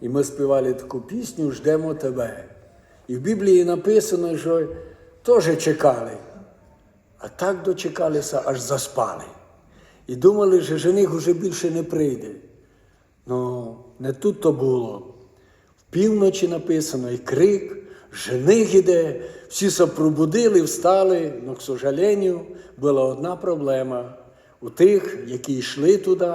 І ми співали таку пісню Ждемо тебе. І в Біблії написано, що теж чекали. А так дочекалися, аж заспали. І думали, що жених уже більше не прийде. Ну, не тут то було. В півночі написано і крик, жених іде, всі се пробудили, встали, але, к сожалению, була одна проблема. У тих, які йшли туди,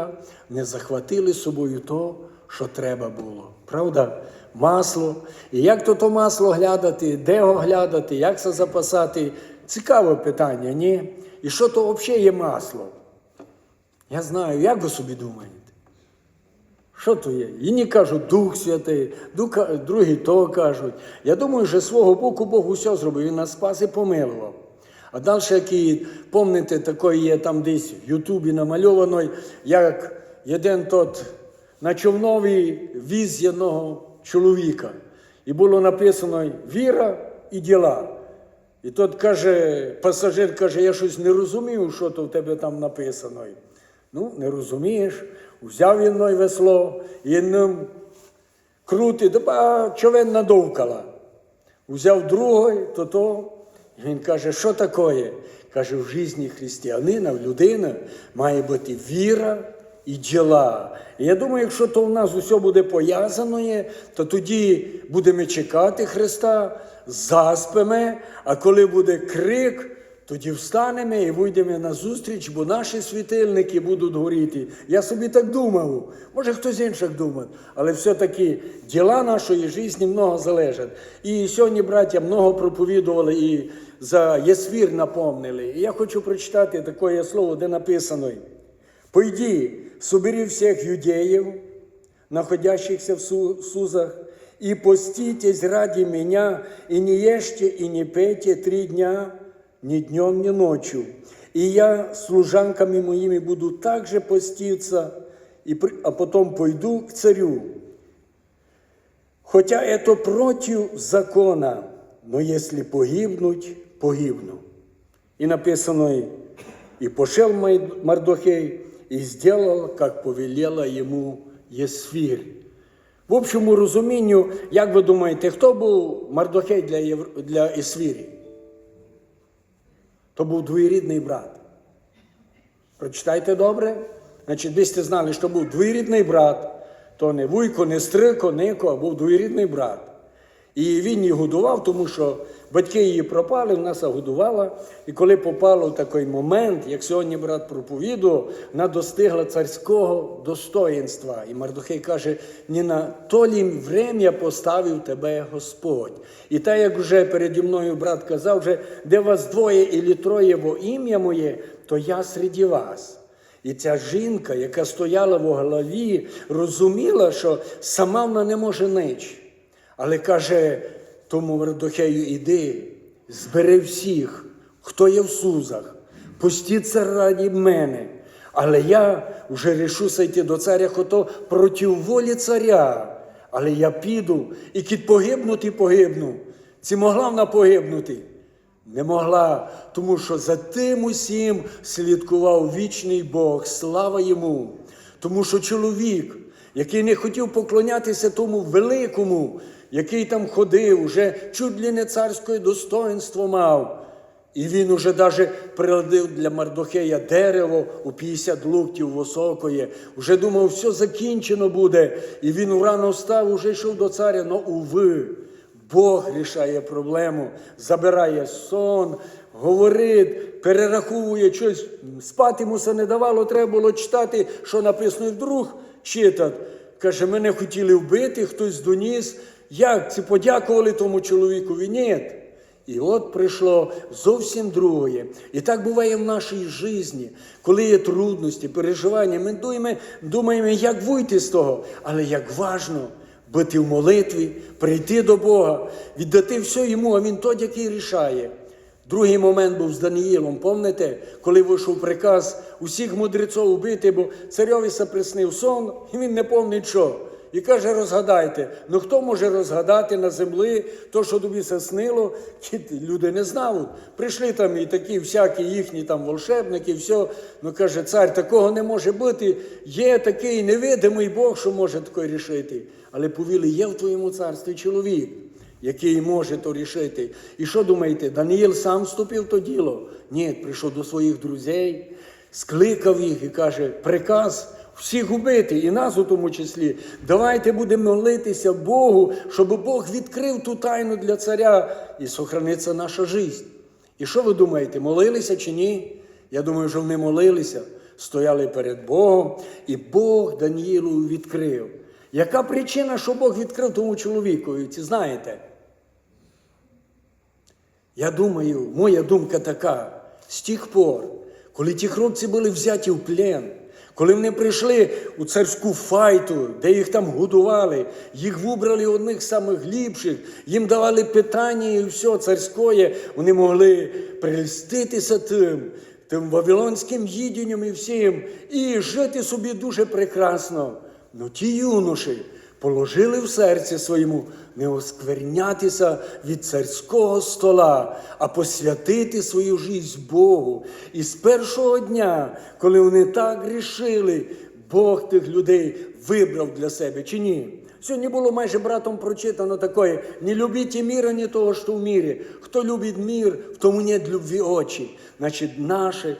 не захватили собою то, що треба було. Правда? Масло. І як то то масло глядати, де його глядати, як це запасати? Цікаве питання, ні? І що то взагалі є масло? Я знаю, як ви собі думаєте? Що то є? Одні кажуть Дух Святий, другі то кажуть. Я думаю, що свого боку Бог усе зробив, Він нас спас і помилував. А далі, які, помните, такої є там десь в Ютубі намальовано, як один тот на човнові віз одного чоловіка. І було написано віра і діла. І тот каже, пасажир каже, я щось не розумів, що то в тебе там написано. Ну, не розумієш. Взяв він ной весло і ним крутить, а човен надовкала. Взяв другий, то то. І він каже, що таке? Каже, в житті християнина, в людини має бути віра і діла. І я думаю, якщо то в нас усе буде пов'язано, то тоді будемо чекати Христа, заспимо, а коли буде крик, тоді встанемо і вийдемо на зустріч, бо наші світильники будуть горіти. Я собі так думав. Може хтось інший думав, але все-таки діла нашої житті много залежать. І сьогодні, браття, много проповідували і за Єсвір напомнили. І я хочу прочитати таке слово, де написано: Пойди, собери всіх юдеїв, находящихся в Сузах, и поститесь ради меня, и не ешьте, и не пейте три дня, ни днем, ни ночью. И я служанками моими буду также поститься, и, а потом пойду к царю. Хотя это против закона, но если погибнуть, погибну. И написано, и пошел Мардохей, и сделал, как повелела ему Єсфір. В общому розумінню, як ви думаєте, хто був Мардохей для, Євр... для Ісвірі? То був двоюрідний брат. Прочитайте добре. Значить, десь знали, що був двоюрідний брат, то не вуйко, не стрико, нико, а був двоюрідний брат. І він її годував, тому що батьки її пропали, вона се годувала. І коли попало в такий момент, як сьогодні брат проповідував, вона достигла царського достоїнства. І Мардухей каже: не на то лі врем'я поставив тебе Господь. І так, як вже переді мною брат казав, вже де вас двоє і троє во ім'я моє, то я серед вас. І ця жінка, яка стояла в голові, розуміла, що сама вона не може нич. Але каже тому Мардохею, іди, збери всіх, хто є в Сузах, постіться раді мене. Але я вже рішуся йти до царя, хото проти волі царя. Але я піду і кіт погибнути погибну. Чи могла вона погибнути? Не могла, тому що за тим усім слідкував вічний Бог, слава йому. Тому що чоловік, який не хотів поклонятися тому великому, який там ходив, уже чуть ли не царське достоинство мав. І він уже даже приладив для Мардохея дерево у 50 луктів високої. Уже думав, все закінчено буде. І він рано встав, уже йшов до царя, но уви. Бог рішає проблему, забирає сон, говорить, перераховує щось. Спати йому не давало, треба було читати, що написано, вдруг читати. Каже, мене хотіли вбити, хтось доніс. Як? Це подякували тому чоловікові? Ні. І от прийшло зовсім друге. І так буває в нашій житті, коли є трудності, переживання. Ми думаємо, думаємо, як вийти з того, але як важно бути в молитві, прийти до Бога, віддати все йому, а він той, який рішає. Другий момент був з Даниїлом, пам'ятаєте, коли вийшов приказ усіх мудреців убити, бо царьові се приснив сон, і він не пам'ятає що. І каже, розгадайте. Ну хто може розгадати на землі то, що тобі це снило? Люди не знають. Прийшли там і такі всякі їхні там волшебники, все. Ну каже, цар, такого не може бути. Є такий невидимий Бог, що може таке рішити. Але повіли, є в твоєму царстві чоловік, який може то рішити. І що думаєте, Даниїл сам вступив в то діло? Ні, прийшов до своїх друзей, скликав їх і каже, приказ всіх убити, і нас у тому числі. Давайте будемо молитися Богу, щоб Бог відкрив ту тайну для царя і сохраниться наша життя. І що ви думаєте, молилися чи ні? Я думаю, що вони молилися, стояли перед Богом, і Бог Даніїлу відкрив. Яка причина, що Бог відкрив тому чоловікові? Знаєте? Я думаю, моя думка така: з тих пор, коли ті хлопці були взяті в плен, коли вони прийшли у царську файту, де їх там годували, їх вибрали одних з самих ліпших, їм давали питання і все царське, вони могли прельститися тим, тим вавилонським їденням і всім, і жити собі дуже прекрасно. Ну ті юноші положили в серці своєму не осквернятися від царського стола, а посвятити свою життя Богу. І з першого дня, коли вони так рішили, Бог тих людей вибрав для себе чи ні? Сьогодні було майже братом прочитано таке: не любіть міра, ні того, що в мірі. Хто любить мір, в тому нет любві очі. Значить, наше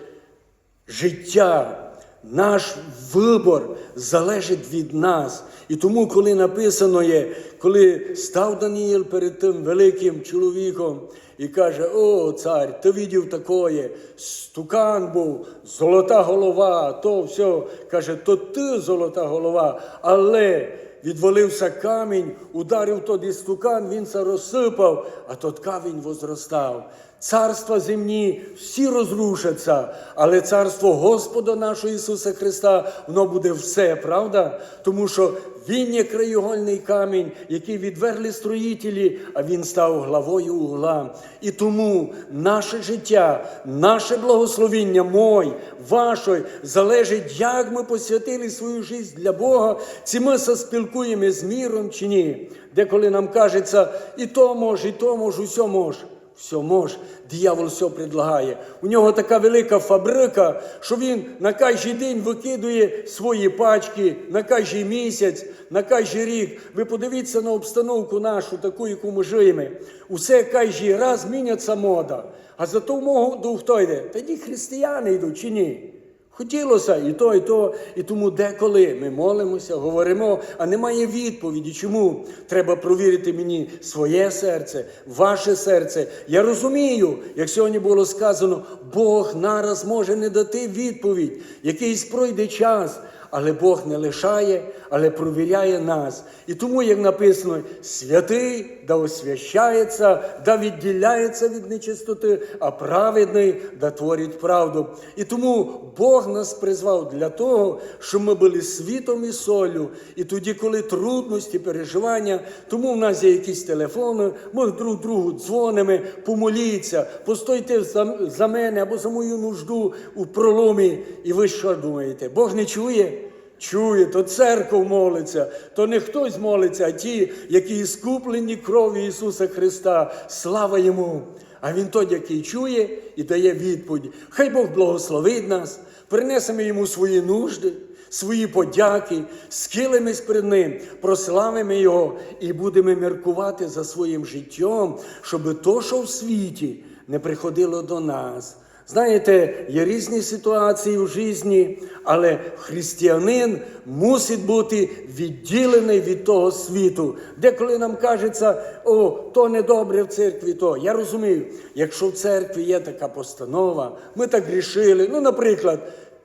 життя, наш вибор залежить від нас. І тому, коли написано є, коли став Даніїл перед тим великим чоловіком і каже: О, цар, ти видів такое, стукан був, золота голова, то все, каже, то ти золота голова, але. Відвалився камінь, ударив тоді стукан, він це розсипав, а тот камінь возростав. Царства земні всі розрушаться, але царство Господа нашого Ісуса Христа, воно буде все, правда? Тому що Він є краєгольний камінь, який відвергли строїтелі, а Він став главою угла. І тому наше життя, наше благословіння, мой, ваше, залежить, як ми посвятили свою життя для Бога, чи ми спілкуємо з міром чи ні. Деколи нам кажеться, і то може, і то може, усе може. Все може, диявол все предлагає. У нього така велика фабрика, що він на кожен день викидує свої пачки, на кожен місяць, на кожен рік. Ви подивіться на обстановку нашу, таку, яку ми живемо. Усе кожен раз міняться мода. А за ту моду хто йде? Тоді християни йдуть чи ні? Хотілося і то, і то, і тому деколи ми молимося, говоримо, а немає відповіді. Чому треба провірити мені своє серце, ваше серце? Я розумію, як сьогодні було сказано, Бог нараз може не дати відповідь, якийсь пройде час. Але Бог не лишає, але провіряє нас. І тому, як написано, святий да освящається, да відділяється від нечистоти, а праведний да творить правду. І тому Бог нас призвав для того, щоб ми були світом і солью. І тоді, коли трудності, переживання, тому в нас є якісь телефони, ми друг другу дзвонимо, помоліться, постойте за мене або за мою нужду у проломі. І ви що думаєте? Бог не чує? Чує, то церква молиться, то не хтось молиться, а ті, які скуплені кров'ю Ісуса Христа. Слава Йому! А Він той, який чує і дає відповідь. Хай Бог благословить нас, принесемо йому свої нужди, свої подяки, схилимось перед Ним, прославимо Його і будемо міркувати за своїм життям, щоб то, що в світі, не приходило до нас. Знаєте, є різні ситуації в житті, але християнин мусить бути відділений від того світу. Деколи нам кажеться, о, то недобре в церкві, то. Я розумію, якщо в церкві є така постанова, ми так рішили. Ну, наприклад,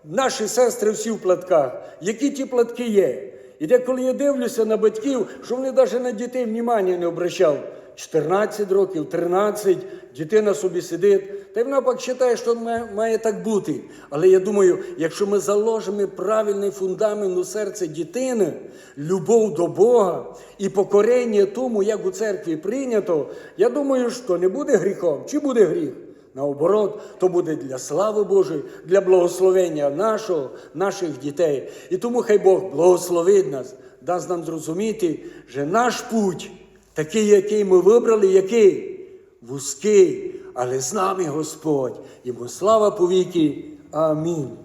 наші сестри всі в платках. Які ті платки є? І деколи я дивлюся на батьків, що вони навіть на дітей внимання не обращали. 14 років, 13, дитина собі сидить. Та й вона пак вважає, що має, так бути. Але я думаю, якщо ми заложимо правильний фундамент у серце дитини, любов до Бога і покорення тому, як у церкві прийнято, я думаю, що не буде гріхом. Чи буде гріх? Наоборот, то буде для слави Божої, для благословення нашого, наших дітей. І тому хай Бог благословить нас дасть нам зрозуміти, що наш путь, такий, який ми вибрали, який вузький, але з нами Господь. Йому слава повіки. Амінь.